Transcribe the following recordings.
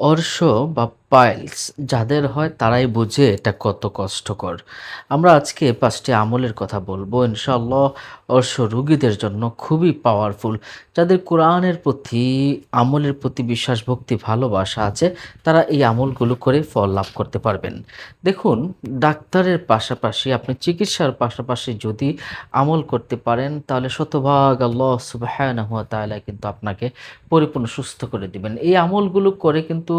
অর্শ বা পাইলস যাদের হয় তারাই বোঝে এটা কত কষ্টকর। আমরা আজকে পাঁচটি আমলের কথা বলব। ইনশাআল্লাহ অর্শ রুগীদের জন্য খুবই পাওয়ারফুল যাদের কোরআনের প্রতি, আমলের প্রতি বিশ্বাস, ভক্তি, ভালোবাসা আছে, তারা এই আমলগুলো করে ফল লাভ করতে পারবেন। দেখুন, ডাক্তারের পাশাপাশি, আপনি চিকিৎসার পাশাপাশি যদি আমল করতে পারেন, তাহলে শতভাগ আল্লাহ সুবাহানহ তাআলা কিন্তু আপনাকে পরিপূর্ণ সুস্থ করে দিবেন। এই আমলগুলো করে কিন্তু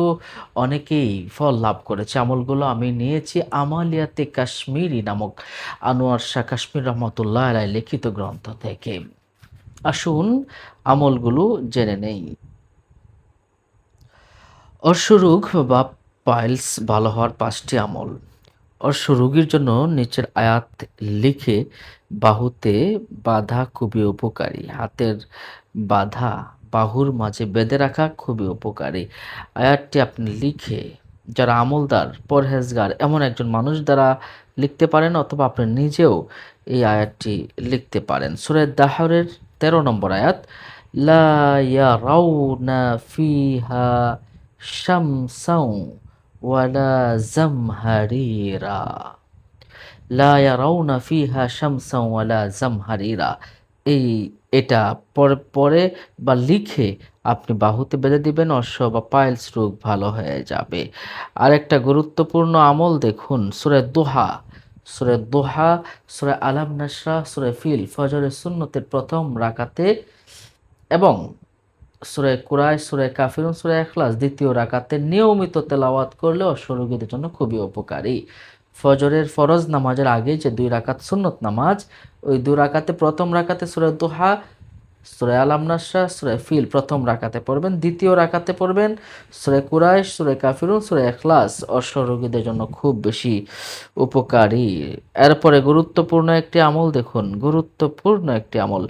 অনেকেই ফল লাভ করেছে। আমলগুলো আমি নিয়েছি আমালিয়াতে কাশ্মীরি নামক আনোয়ার শাহ কাশ্মীর রহমতুল্লাহ আলাই লিখিত গ্রন্থ থেকে। আসুন আমলগুলো জেনে নেই। অর্শরোগ বা পাইলস ভালো হওয়ার পাঁচটি আমল। অর্শ জন্য নিচের আয়াত লিখে বাহুতে বাধা খুবই উপকারী। হাতের বাধা বাহুর মাঝে বেঁধে রাখা খুবই উপকারী। আয়াতটি আপনি লিখে যারা আমলদার, পরহেজগার এমন একজন মানুষ দ্বারা লিখতে পারেন অথবা আপনি নিজেও এই আয়াতটি লিখতে পারেন। সুরের দাহরের তেরো নম্বর আয়াত, লা ইয়ারাউনা ফিহা শামসাউ ওয়ালা জামহারিরা। লা ইয়ারাউনা ফিহা শামসাউ ওয়ালা জামহারিরা। এই এটা পরে পরে বা লিখে আপনি বাহুতে বেঁধে দিবেন অশ্ব বা পাইলস রোগ ভালো হয়ে যাবে। আরেকটা গুরুত্বপূর্ণ আমল দেখুন, সুরে দোহা। সুরে দোহা, সুরে আলাম নাসরা, সুরে ফিল, ফজরের সুন্নতের প্রথম রাকাতে এবং সুরে কুরাই সুরে কাফিরুন, সুরে এখলাস দ্বিতীয় রাকাতে নিয়মিত তেলাওয়াত করলে অশ্বরোগীদের জন্য খুবই উপকারী। ফজরের ফরজ নামাজের আগে যে দুই রাকাত সুন্নত নামাজ, ওই দুই রাকাতে প্রথম রাকাতে সুরে দোহা, সুরে আলাম নাসরা সুরে ফিল প্রথম রাকাতে পড়বেন, দ্বিতীয় রাকাতে পড়বেন সুরে কুরাইশ, সুরে কাফিরুন, সুরে এখলাস অশ্বরোগীদের জন্য খুব বেশি উপকারী। এরপরে গুরুত্বপূর্ণ একটি আমল দেখুন, গুরুত্বপূর্ণ একটি আমল।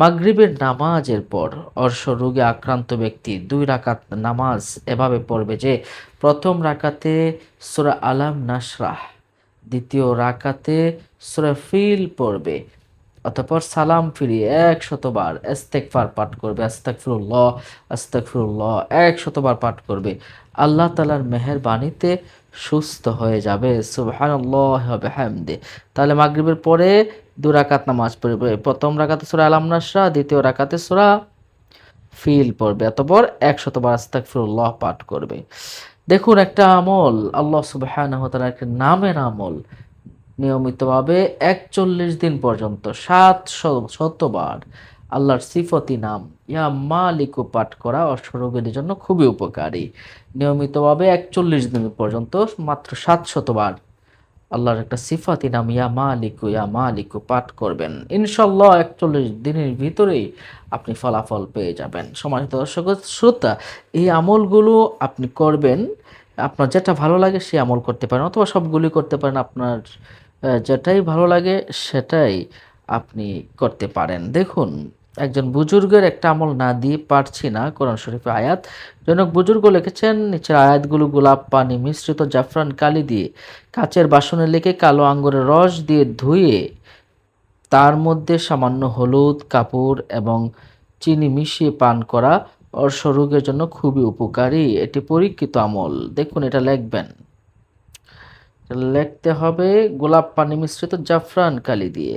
মাগরিবের নামাজের পর অর্শরোগে আক্রান্ত ব্যক্তি দুই রাকাত নামাজ এভাবে পড়বে যে প্রথম রাকাতে সুরা আলাম নাসরাহ দ্বিতীয় রাকাতে সুরা ফিল পড়বে, অতঃপর সালাম ফিরিয়ে এক শতবার এস্তেকফার পাঠ করবে আস্তাকফিরুল্লাহ আস্তাকফিরুল্লাহ এক শতবার পাঠ করবে। আল্লাহ তালার মেহরবানিতে সুস্থ হয়ে যাবে, সুবহানাল্লাহ হবে হ্যামদে তাহলে মাগরিবের পরে দু রাকাত নামাজ পড়বে। প্রথম রাকাতে সুরা আলাম নাসরা, দ্বিতীয় রাকাতে সুরা ফিল পড়বে, অতপর এক শতবার আস্তাকফিরুল্লাহ পাঠ করবে। দেখুন, একটা আমল আল্লাহ সুবহানাহু ওয়া তাআলার একটা নামের আমল নিয়মিতভাবে একচল্লিশ দিন পর্যন্ত সাত শতবার আল্লাহর সিফতি নাম, ইয়া মালিকু পাঠ করা অশ্বরোগীদের জন্য খুবই উপকারী। নিয়মিতভাবে একচল্লিশ দিন পর্যন্ত মাত্র সাত শতবার আল্লাহর একটা সিফাতি নাম ইয়া মালিকু ইয়া মালিকু পাঠ করবেন। ইনশাল্লাহ একচল্লিশ দিনের ভিতরেই আপনি ফলাফল পেয়ে যাবেন। সমাজিত দর্শক, শ্রোতা, এই আমলগুলো আপনি করবেন, আপনার যেটা ভালো লাগে সে আমল করতে পারেন, অথবা সবগুলি করতে পারেন, আপনার যেটাই ভালো লাগে সেটাই আপনি করতে পারেন। দেখুন একজন বুজুর্গের একটা আমল না দিয়ে পারছি না কোরআন শরীফে আয়াত। জনক বুজুর্গ লিখেছেন, নিচের আয়াতগুলো গোলাপ পানি মিশ্রিত জাফরান কালি দিয়ে কাচের বাসনে লেখে কালো আঙ্গুরের রস দিয়ে ধুয়ে তার মধ্যে সামান্য হলুদ, কাপড় এবং চিনি মিশিয়ে পান করা অর্শরোগের জন্য খুবই উপকারী। এটি পরীক্ষিত আমল। দেখুন, এটা লিখবেন। লিখতে হবে গোলাপ পানি মিশ্রিত জাফরান কালি দিয়ে।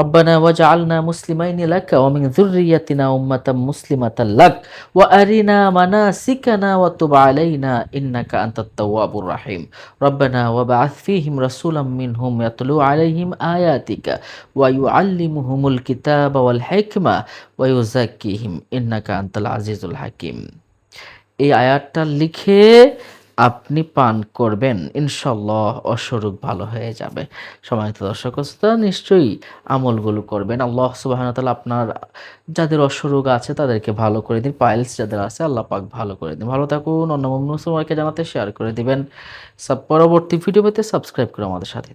ربنا وجعلنا مسلمين لك ومن ذريتنا أمة مسلمة لك وأرنا مناسكنا وتب علينا إنك أنت التواب الرحيم ربنا وبعث فيهم رسولا منهم يتلو عليهم آياتك ويعلمهم الكتاب والحكمة ويزكيهم إنك أنت العزيز الحكيم এই আয়াতটা লিখে আপনি পান করবেন। ইনশাল্লাহ অস্বরূপ ভালো হয়ে যাবে। সময় তো দর্শক নিশ্চয়ই আমলগুলো করবেন। আল্লাহ সুবাহ আপনার যাদের অস্বরোগ আছে তাদেরকে ভালো করে দিন। পাইলস যাদের আছে আল্লাহ পাক ভালো করে দিন। ভালো থাকুন অন্য মুসলমানকে জানাতে শেয়ার করে দিবেন। সব পরবর্তী ভিডিও পেতে সাবস্ক্রাইব করে আমাদের সাথে